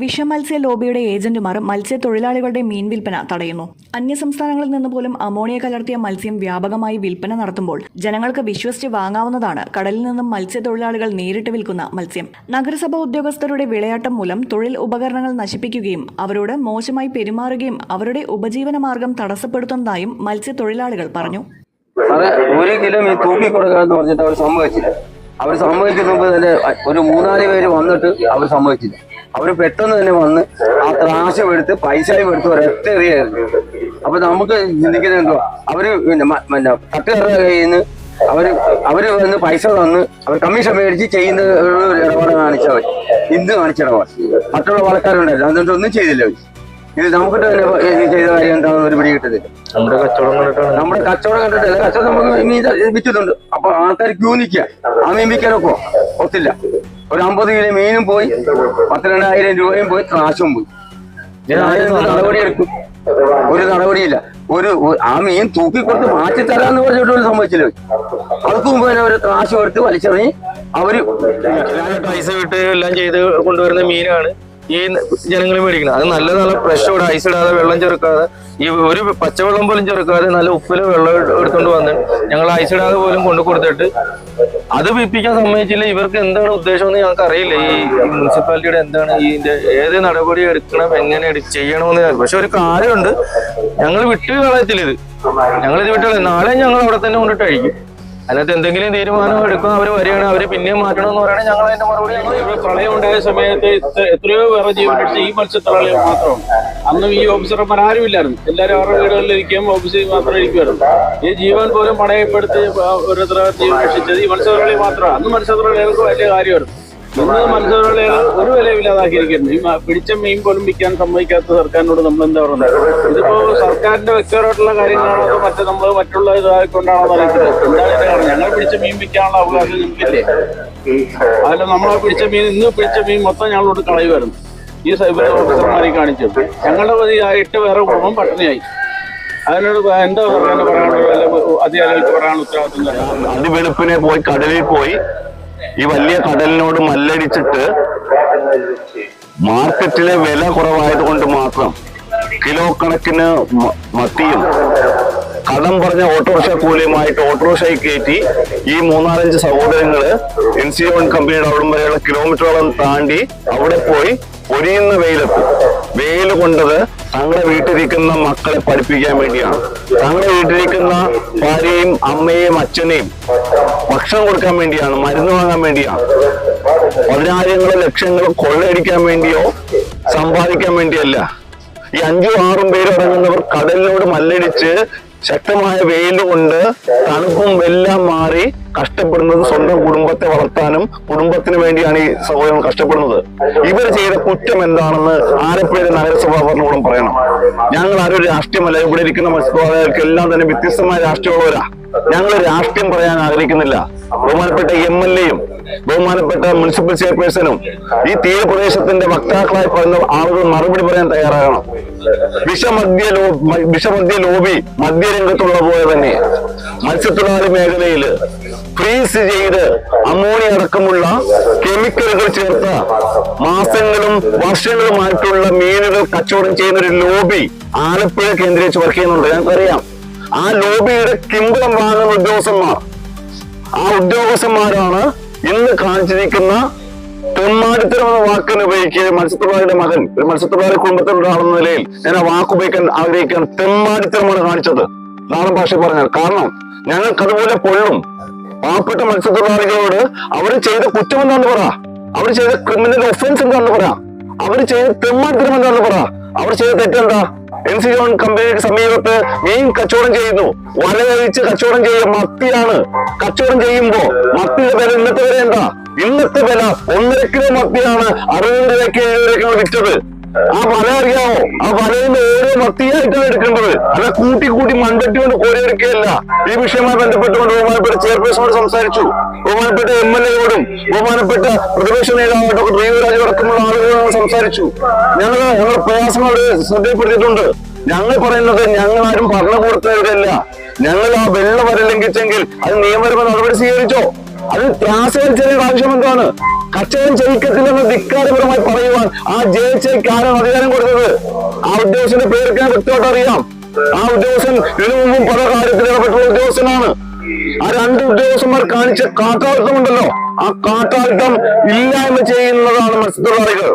വിഷമത്സ്യ ലോബിയുടെ ഏജന്റുമാർ മത്സ്യത്തൊഴിലാളികളുടെ മീൻ വിൽപ്പന തടയുന്നു. അന്യസംസ്ഥാനങ്ങളിൽ നിന്ന് പോലും അമോണിയ കലർത്തിയ മത്സ്യം വ്യാപകമായി വിൽപ്പന നടത്തുമ്പോൾ ജനങ്ങൾക്ക് വിശ്വസിച്ച് വാങ്ങാവുന്നതാണ് കടലിൽ നിന്നും മത്സ്യത്തൊഴിലാളികൾ നേരിട്ട് വിൽക്കുന്ന മത്സ്യം. നഗരസഭ ഉദ്യോഗസ്ഥരുടെ വിളയാട്ടം മൂലം തൊഴിൽ ഉപകരണങ്ങൾ നശിപ്പിക്കുകയും അവരോട് മോശമായി പെരുമാറുകയും അവരുടെ ഉപജീവന മാർഗം തടസ്സപ്പെടുത്തുന്നതായും മത്സ്യത്തൊഴിലാളികൾ പറഞ്ഞു. ഒരു തൂക്കി പറഞ്ഞിട്ട് അവർ സമ്മതിച്ചില്ല. അവർ സമ്മതിക്കുന്ന മുമ്പ് തന്നെ ഒരു മൂന്നാൽ പേര് വന്നിട്ട് അവർ സമ്മതിച്ചില്ല. അവർ പെട്ടെന്ന് തന്നെ വന്ന് ആ ത്രാശം എടുത്ത് പൈസയും എടുത്ത് ഒരൊറ്റ എറിയായിരുന്നു അപ്പൊ നമുക്ക് ചിന്തിക്കുന്നത് എന്തുവാ? അവർ പിന്നെ തട്ട് തട്ടുകാരുടെ കയ്യിൽ നിന്ന് അവർ അവർ വന്ന് പൈസ തന്ന് അവർ കമ്മീഷൻ മേടിച്ച് ചെയ്യുന്ന ഒരു ഇടപാട് കാണിച്ചവർ ഇന്ന് കാണിച്ച ഇടപാട്. മറ്റുള്ള ആൾക്കാരുണ്ടായിരുന്നു അതുകൊണ്ട് ഒന്നും ചെയ്തില്ല അവർ. ഇത് നമുക്ക് ചെയ്ത കാര്യം എന്താണെന്ന് ഒരു പിടി കിട്ടത്തില്ല നമ്മുടെ കച്ചവടം കണ്ടിട്ടാണ്. നമ്മുടെ കച്ചവടം കണ്ടിട്ടില്ല. കച്ചവടം നമുക്ക് വിറ്റുന്നുണ്ട് അപ്പൊ ആൾക്കാർ ക്യൂ നിൽക്കുക. ആ മീൻ വിൽക്കാനൊക്കെ ഒത്തില്ല. ഒരു അമ്പത് കിലോ മീനും പോയി പത്ത് രണ്ടായിരം രൂപയും പോയി കാശും പോയി. നടപടി ഒരു നടപടിയെടുക്കും. ഒരു നടപടിയില്ല. ഒരു ആ മീൻ തൂക്കിക്കൊടുത്ത് മാറ്റി തരാന്ന് പറഞ്ഞിട്ട് ഒരു സംഭവിച്ചില്ല? അവർക്ക് മുമ്പ് തന്നെ ഒരു കാശ് കൊടുത്ത് വലിച്ചെറിഞ്ഞ് അവർ പൈസ വിട്ട് എല്ലാം ചെയ്ത് കൊണ്ടുവരുന്ന മീനാണ് ഈ ജനങ്ങൾ മേടിക്കുന്നത്. അത് നല്ല നല്ല ഫ്രഷ് ഇവിടെ ഐസ് ഇടാതെ വെള്ളം ചെറുക്കാതെ ഈ ഒരു പച്ചവെള്ളം പോലും ചെറുക്കാതെ നല്ല ഉപ്പിൽ വെള്ളം എടുത്തുകൊണ്ട് വന്ന് ഞങ്ങൾ ഐസ് ഇടാതെ പോലും കൊണ്ടു കൊടുത്തിട്ട് അത് വിപ്പിക്കാൻ സമ്മതിച്ചില്ല. ഇവർക്ക് എന്താണ് ഉദ്ദേശം എന്ന് ഞങ്ങൾക്ക് അറിയില്ല ഈ മുനിസിപ്പാലിറ്റിയുടെ എന്താണ് ഇതിന്റെ ഏത് നടപടി എടുക്കണം എങ്ങനെ ചെയ്യണമെന്ന് പക്ഷെ ഒരു കാര്യമുണ്ട്. ഞങ്ങൾ വിട്ടു കളയത്തില്ല ഇത്. ഞങ്ങൾ ഇത് വിട്ടു നാളെ ഞങ്ങൾ അവിടെ തന്നെ കൊണ്ടിട്ട് അഴിക്കും അതിനകത്ത് എന്തെങ്കിലും തീരുമാനം എടുക്കും അവർ വരികയാണ് അവർ പിന്നെയും മാറ്റണം എന്ന് പറയുകയാണെങ്കിൽ ഞങ്ങൾ അതിന്റെ മറുപടി പ്രളയം ഉണ്ടായ സമയത്ത് എത്രയോ വേറെ ജീവൻ ഈ മത്സ്യത്തൊഴിലാളികൾ മാത്രം. അന്നും ഈ ഓഫീസർമാർ ആരും ഇല്ലായിരുന്നു. എല്ലാവരും അവരുടെ വീടുകളിൽ ഇരിക്കുകയും ഓഫീസിൽ മാത്രം ഇരിക്കുമായിരുന്നു ഈ ജീവൻ പോലും പണയപ്പെടുത്തി ഓരോരുത്തർ ജീവൻ രക്ഷിച്ചത് ഈ മത്സ്യത്തൊഴിലാളി മാത്രമാണ്. അന്ന് മത്സ്യത്തൊഴിലാളികൾക്ക് വലിയ കാര്യമായിരുന്നു. ഇന്ന് മത്സ്യത്തൊഴിലാളികൾ ഒരു വിലയില്ലാതാക്കിയിരിക്കുന്നു ഇല്ലാതാക്കിയിരിക്കുന്നു പിടിച്ച മീൻ പോലും വിൽക്കാൻ സമ്മതിക്കാത്ത സർക്കാരിനോട് നമ്മൾ എന്താ പറയുന്നത്? ഇതിപ്പോ സർക്കാരിന്റെ വ്യക്തിപരമായിട്ടുള്ള കാര്യങ്ങളാണോ അതോ മറ്റേ നമ്മൾ മറ്റുള്ള ഇതായിക്കൊണ്ടാണോ അറിയത്തില്ല. എന്താണ് ഇതിന്റെ കാരണം? ഞങ്ങൾ പിടിച്ച മീൻ വിൽക്കാനുള്ള അവകാശം ഞങ്ങൾക്കില്ലേ അതിൽ നമ്മളെ പിടിച്ച മീൻ ഇന്ന് പിടിച്ച മീൻ മൊത്തം ഞങ്ങളോട് കളയുമായിരുന്നു. ഈ സൈബർ ഓഫീസർമാരെ കാണിച്ചു ഞങ്ങളുടെ എട്ട് പേരെ കുടുംബം പട്ടിണിയായി. അതിനോട് എന്താ പറയാനുള്ള അധികാരികൾക്ക് പറയാനുള്ള ഉത്തരവാദിത്വം അതിവെളുപ്പിനെ പോയി കടലിൽ പോയി ഈ വലിയ കടലിനോട് മല്ലടിച്ചിട്ട് മാർക്കറ്റിലെ വില കുറവായത് കൊണ്ട് മാത്രം കിലോ കണക്കിന് മത്തിയും കടം പറഞ്ഞ ഓട്ടോറിക്ഷ കൂലിയുമായിട്ട് ഓട്ടോറിക്ഷയിൽ കയറ്റി ഈ മൂന്നാലഞ്ച് സഹോദരങ്ങൾ എൻ സി വൺ കമ്പനിയുടെ അവിടം വരെയുള്ള കിലോമീറ്ററോളം താണ്ടി അവിടെ പോയി പൊരിയുന്ന വെയിലെത്തും. വെയിൽ കൊണ്ടത് തങ്ങളുടെ വീട്ടിലിരിക്കുന്ന മക്കളെ പഠിപ്പിക്കാൻ വേണ്ടിയാണ്. തങ്ങളുടെ വീട്ടിലിരിക്കുന്ന ഭാര്യയും അമ്മയെയും അച്ഛനെയും ഭക്ഷണം കൊടുക്കാൻ വേണ്ടിയാണ് മരുന്ന് വാങ്ങാൻ വേണ്ടിയാണ്. പതിനായിരങ്ങളോ ലക്ഷങ്ങളോ കൊള്ളയടിക്കാൻ വേണ്ടിയോ സമ്പാദിക്കാൻ വേണ്ടിയല്ല. ഈ അഞ്ചും ആറും പേരും അടങ്ങുന്നവർ കടലിനോട് മല്ലടിച്ച് ശക്തമായ വെയിൽ കൊണ്ട് തണുപ്പും എല്ലാം മാറി കഷ്ടപ്പെടുന്നത് സ്വന്തം കുടുംബത്തെ വളർത്താനും കുടുംബത്തിന് വേണ്ടിയാണ് ഈ സഹോദരങ്ങൾ കഷ്ടപ്പെടുന്നത്. ഇവർ ചെയ്ത കുറ്റം എന്താണെന്ന് ആലപ്പുഴയിലെ നഗരസഭാ ഭരണകൂടം പറയണം. ഞങ്ങൾ ആരും രാഷ്ട്രീയമല്ല. ഇവിടെ ഇരിക്കുന്ന മത്സ്യത്തൊഴിലാളികൾക്ക് എല്ലാം തന്നെ വ്യത്യസ്തമായ രാഷ്ട്രീയമുള്ളവരാ. ഞങ്ങൾ രാഷ്ട്രീയം പറയാൻ ആഗ്രഹിക്കുന്നില്ല. ബഹുമാനപ്പെട്ട എം എൽ എയും ബഹുമാനപ്പെട്ട മുനിസിപ്പൽ ചെയർപേഴ്സണും ഈ തീരപ്രദേശത്തിന്റെ വക്താക്കളായി പറയുന്ന ആളുകൾ മറുപടി പറയാൻ തയ്യാറാകണം. വിഷമദ്യ ലോ വിഷമദ്യ ലോബി മദ്യരംഗത്തുള്ള പോലെ തന്നെ മത്സ്യത്തൊഴിലാളി മേഖലയിൽ ഫ്രീസ് ചെയ്ത് അമോണിയ അടക്കമുള്ള കെമിക്കലുകൾ ചേർത്ത മാസങ്ങളും വർഷങ്ങളുമായിട്ടുള്ള മീനുകൾ കച്ചവടം ചെയ്യുന്ന ഒരു ലോബി ആലപ്പുഴ കേന്ദ്രീകരിച്ച് വർക്ക് ചെയ്യുന്നുണ്ട്. ഞങ്ങൾക്കറിയാം. ആ ലോബിയുടെ കിമ്പളം വാങ്ങുന്ന ഉദ്യോഗസ്ഥന്മാർ. ആ ഉദ്യോഗസ്ഥന്മാരാണ് ഇന്ന് കാണിച്ചിരിക്കുന്ന തെമ്മാടിത്തരം എന്ന വാക്കിന് ഉപയോഗിക്കുക മത്സ്യത്തൊഴിലാളിയുടെ മകൻ ഒരു മത്സ്യത്തൊഴിലാളി കുടുംബത്തിലുള്ള ആളെന്ന നിലയിൽ ഞാൻ ആ വാക്ക് ഉപയോഗിക്കാൻ ആഗ്രഹിക്കാൻ തെമ്മാടിത്തരമാണ് കാണിച്ചത്. നാടൻ ഭാഷ പറഞ്ഞാൽ കാരണം ഞങ്ങൾക്ക് അതുപോലെ പൊള്ളും. പാവപ്പെട്ട മത്സ്യത്തൊഴിലാളികളോട് അവർ ചെയ്ത കുറ്റം എന്താണെന്ന് പറ. അവർ ചെയ്ത ക്രിമിനൽ ഒഫൻസ് എന്താണെന്ന് പറ. അവർ ചെയ്ത തെമ്മാടിത്തരം എന്താണെന്ന് പറ. അവർ ചെയ്ത തെറ്റെന്താ എൻ സി ജോൺ കമ്പനിയുടെ സമീപത്ത് മീൻ കച്ചവടം ചെയ്യുന്നു. വല കഴിച്ച് കച്ചവടം ചെയ്യുക മത്തിയാണ്. കച്ചവടം ചെയ്യുമ്പോ മത്തിയുടെ വില ഇന്നത്തെ വില എന്താ? ഇന്നത്തെ വില ഒന്നര കിലോ മത്തിയാണ് അറുപത് രൂപയ്ക്ക് ഏഴ് രൂപയ്ക്കാണ് വിറ്റത്. ആ വല അറിയാമോ ആ വലയിന്ന് ഓരോ മത്തിയായിട്ടാണ് എടുക്കേണ്ടത്. അല്ല കൂട്ടി കൂട്ടി മൺപെട്ടി കൊണ്ട് കോരിയെടുക്കുകയല്ല ഈ വിഷയവുമായി ബന്ധപ്പെട്ടുകൊണ്ട് ബഹുമാനപ്പെട്ട ചെയർപേഴ്സണോട് സംസാരിച്ചു. ബഹുമാനപ്പെട്ട എം എൽ എയോടും ബഹുമാനപ്പെട്ട പ്രതിപക്ഷ നേതാവ് ഡോക്ടർ അടക്കമുള്ള സംസാരിച്ചു. ഞങ്ങൾ ഞങ്ങളുടെ പ്രയാസങ്ങളോട് ശ്രദ്ധയപ്പെടുത്തിയിട്ടുണ്ട് ഞങ്ങൾ പറയുന്നത് ഞങ്ങൾ ആരും ഭരണകൂടത്തിനെതിരല്ല ഞങ്ങൾ ആ വെള്ള വര ലംഘിച്ചെങ്കിൽ അത് നിയമപരമായ നടപടി സ്വീകരിച്ചോ? അത് ത്രാസ് ചെറിയ ആവശ്യം എന്താണ് കച്ചവടം ചെയ്യിക്കത്തില്ലെന്ന് ധിക്കാരപരമായി പറയുവാൻ ആ ജയിച്ചയ്ക്ക് ആരാണ് അധികാരം കൊടുത്തത്. ആ ഉദ്യോഗസ്ഥന്റെ പേരൊക്കെ വ്യക്തമായിട്ട് അറിയാം. ആ ഉദ്യോഗസ്ഥൻ ഇതിനു മുമ്പും പല കാര്യത്തിൽ ഇടപെട്ടുള്ള ഉദ്യോഗസ്ഥനാണ്. ആ രണ്ട് ഉദ്യോഗസ്ഥന്മാർ കാണിച്ച കാട്ടാളിത്തമുണ്ടല്ലോ ആ കാട്ടാളിത്തം ഇല്ലായ്മ ചെയ്യുന്നതാണ് മത്സ്യത്തൊഴിലാളികൾ.